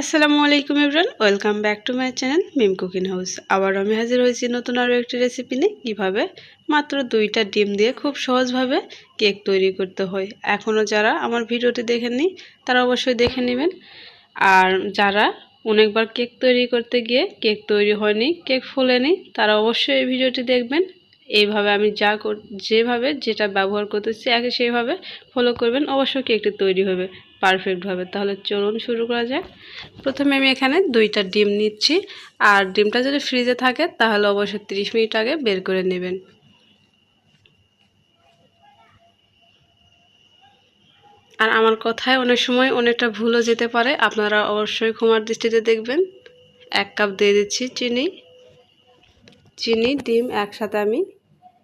আসসালামু আলাইকুম everyone welcome back to my channel Mim cooking house. আবার আমি হাজির হয়েছি নতুন আরও একটি রেসিপি নিয়ে। কীভাবে? মাত্র দুইটা ডিম দিয়ে খুব সহজভাবে কেক তৈরি করতে হয়। এখনও যারা আমার ভিডিওটি দেখেননি, তারা অবশ্যই দেখে নেবেন। আর যারা অনেকবার কেক তৈরি করতে গিয়ে কেক তৈরি হয়নি, কেক ফোলেনি, তারা অবশ্যই এই ভিডিওটি দেখবেন। এইভাবে আমি যা যেভাবে যেটা ব্যবহার করতেছি, আগে সেইভাবে ফলো করবেন। অবশ্যই কেকটি তৈরি হবে পারফেক্টভাবে তাহলে চলুন শুরু করা যাক। প্রথমে আমি এখানে দুইটা ডিম নিচ্ছি। আর ডিমটা যদি ফ্রিজে থাকে, তাহলে অবশ্যই 30 মিনিট আগে বের করে নেবেন। আর আমার কথায় অনেক সময় অনেকটা ভুলও যেতে পারে। আপনারা অবশ্যই ক্ষমার দৃষ্টিতে দেখবেন। এক কাপ দিয়ে দিচ্ছি চিনি। চিনি, ডিম একসাথে আমি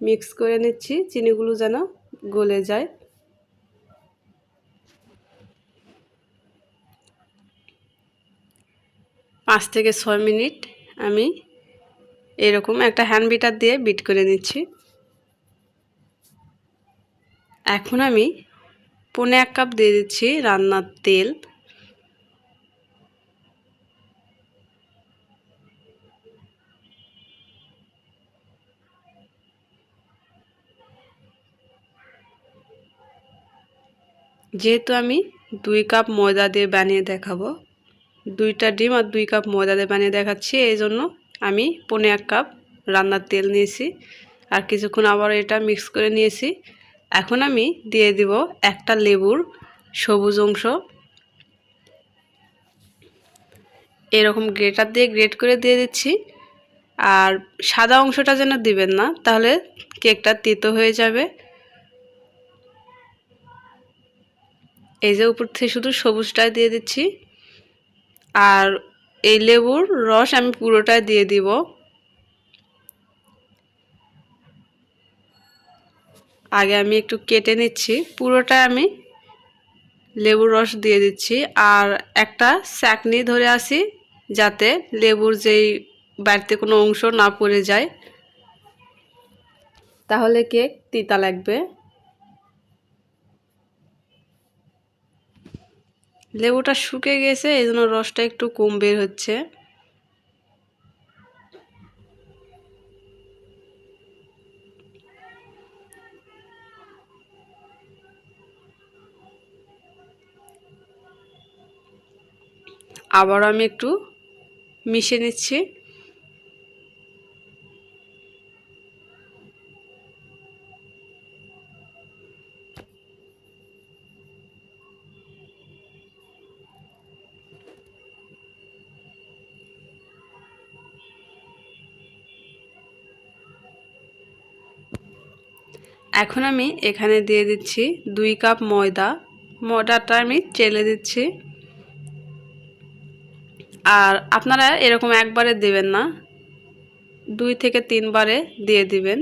মিক্স করে নিচ্ছি, চিনিগুলো যেন গলে যায়। পাঁচ থেকে ছয় মিনিট আমি এরকম একটা হ্যান্ড বিটার দিয়ে বিট করে নিচ্ছি। এখন আমি পনে এক কাপ দিয়ে দিচ্ছি রান্নার তেল। যেহেতু আমি দুই কাপ ময়দা দিয়ে বানিয়ে দেখাবো, দুইটা ডিম আর দুই কাপ ময়দা দিয়ে বানিয়ে দেখাচ্ছি, এই জন্য আমি পনে এক কাপ রান্নার তেল নিয়েছি আর কিছুক্ষণ আবার এটা মিক্স করে নিয়েছি। এখন আমি দিয়ে দিব একটা লেবুর সবুজ অংশ। এরকম গ্রেটার দিয়ে গ্রেট করে দিয়ে দিচ্ছি। আর সাদা অংশটা যেন দিবেন না, তাহলে কেকটা তিতো হয়ে যাবে। এই যে উপর থেকে শুধু সবুজটাই দিয়ে দিচ্ছি। আর এই লেবুর রস আমি পুরোটাই দিয়ে দিব। আগে আমি একটু কেটে নিচ্ছি। পুরোটা আমি লেবুর রস দিয়ে দিচ্ছি। আর একটা স্যাকনি ধরে আসি যাতে লেবুর যেই বাড়িতে কোনো অংশ না পড়ে যায়। তাহলে কেক তিতা লাগবে। লেবুটা শুকে গেছে এই জন্য রসটা একটু কম বের হচ্ছে। আবার আমি একটু মিশে নিচ্ছি। এখন আমি এখানে দিয়ে দিচ্ছি দুই কাপ ময়দা। ময়দাটা আমি চেলে দিচ্ছি। আর আপনারা এরকম একবারে দেবেন না। দুই থেকে তিনবারে দিয়ে দিবেন।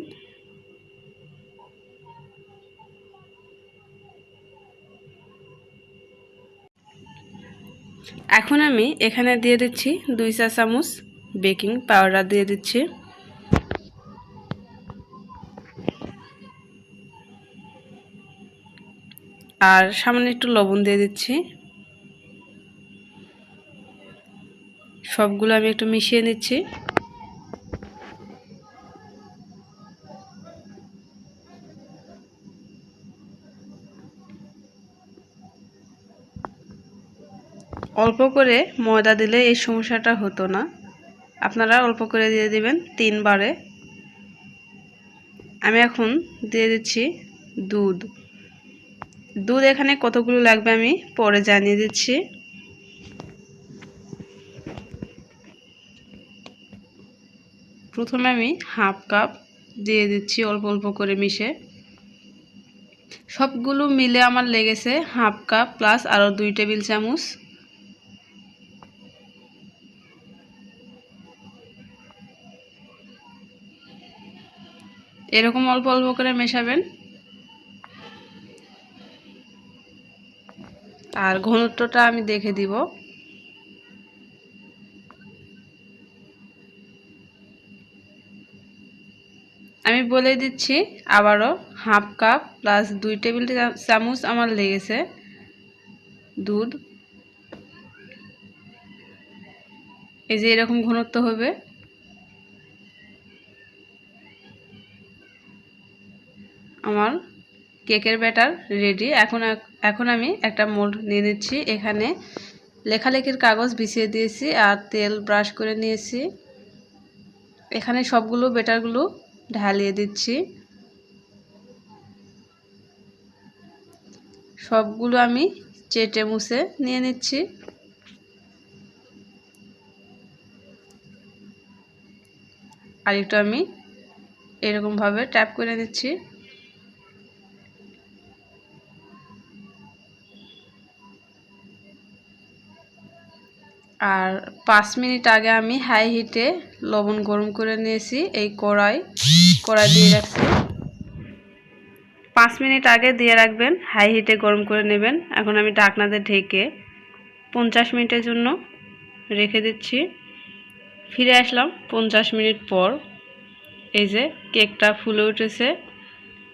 এখন আমি এখানে দিয়ে দিচ্ছি দুই চা চামচ বেকিং পাউডার দিয়ে দিচ্ছি। আর সামান্য একটু লবণ দিয়ে দিচ্ছি। সবগুলো আমি একটু মিশিয়ে নিচ্ছি। অল্প করে ময়দা দিলে এই সমস্যাটা হতো না। আপনারা অল্প করে দিয়ে দিবেন তিনবারে। আমি এখন দিয়ে দিচ্ছি দুধ। দুধ এখানে কতগুলো লাগবে আমি পরে জানিয়ে দিচ্ছি। প্রথমে আমি হাফ কাপ দিয়ে দিচ্ছি অল্প অল্প করে মিশে। সবগুলো মিলে আমার লেগেছে হাফ কাপ প্লাস আরও দুই টেবিল চামচ। এরকম অল্প অল্প করে মেশাবেন। আর ঘনত্বটা আমি দেখে দিব। আমি বলে দিচ্ছি আবারও হাফ কাপ প্লাস দুই টেবিল চামচ আমার লেগেছে দুধ। এই যে এরকম ঘনত্ব হবে। আমার কেকের ব্যাটার রেডি। এখন এখন আমি একটা মোল্ড নিয়ে নিচ্ছি। এখানে লেখালেখির কাগজ বিছিয়ে দিয়েছি আর তেল ব্রাশ করে নিয়েছি। এখানে সবগুলো বেটারগুলো ঢালিয়ে দিচ্ছি। সবগুলো আমি চেটে মুছে নিয়ে নিচ্ছি। আর একটু আমি এরকমভাবে ট্যাপ করে নিচ্ছি। আর পাঁচ মিনিট আগে আমি হাই হিটে লবণ গরম করে নিয়েছি, এই কড়াই কড়াই দিয়ে রাখছি। পাঁচ মিনিট আগে দিয়ে রাখবেন, হাই হিটে গরম করে নেবেন। এখন আমি ঢাকনাতে ঢেকে পঞ্চাশ মিনিটের জন্য রেখে দিচ্ছি। ফিরে আসলাম পঞ্চাশ মিনিট পর। এই যে কেকটা ফুলে উঠেছে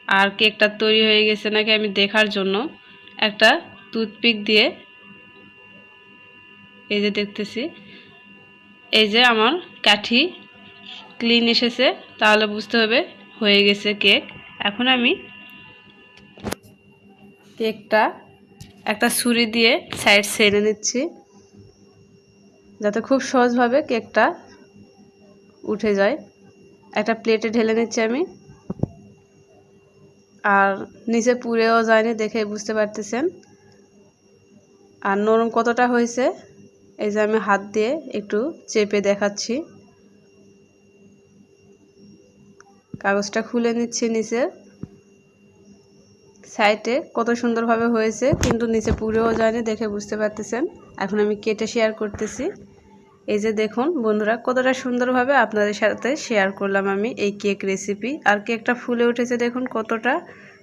আর কেকটা তৈরি হয়ে গেছে নাকি আমি দেখার জন্য। একটা টুথপিক দিয়ে এই যে দেখতেছি, এই যে আমার কাঠি ক্লিন এসেছে, তাহলে বুঝতে হবে হয়ে গেছে কেক। এখন আমি কেকটা একটা ছুরি দিয়ে সাইড সেরে নিচ্ছি, যাতে খুব সহজভাবে কেকটা উঠে যায়। একটা প্লেটে ঢেলে নিচ্ছি আমি। আর নিচে পুড়েও যায়নি দেখে বুঝতে পারতেছেন। আর নরম কতটা হয়েছে এই যে আমি হাত দিয়ে একটু চেপে দেখাচ্ছি। কাগজটা খুলে নিচ্ছি নিচে। সাইডে কত সুন্দরভাবে হয়েছে, কিন্তু নিচে পুড়েও যায়নি, দেখে বুঝতে পারতেছেন। এখন আমি কেটে শেয়ার করতেছি। এই যে দেখুন বন্ধুরা, কতটা সুন্দরভাবে আপনাদের সাথে শেয়ার করলাম আমি এই কেক রেসিপি আর কেকটা ফুলে উঠেছে দেখুন কতটা।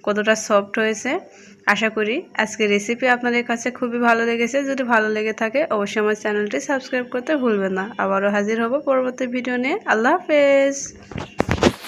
কতটা সফট হয়েছে, আশা করি আজকে রেসিপি আপনাদের কাছে খুবই ভালো লেগেছে। যদি ভালো লেগে থাকে, অবশ্যই আমার চ্যানেলটি সাবস্ক্রাইব করতে ভুলবেন না। আবারও হাজির হব পরবর্তী ভিডিও নিয়ে। আল্লাহ হাফেজ।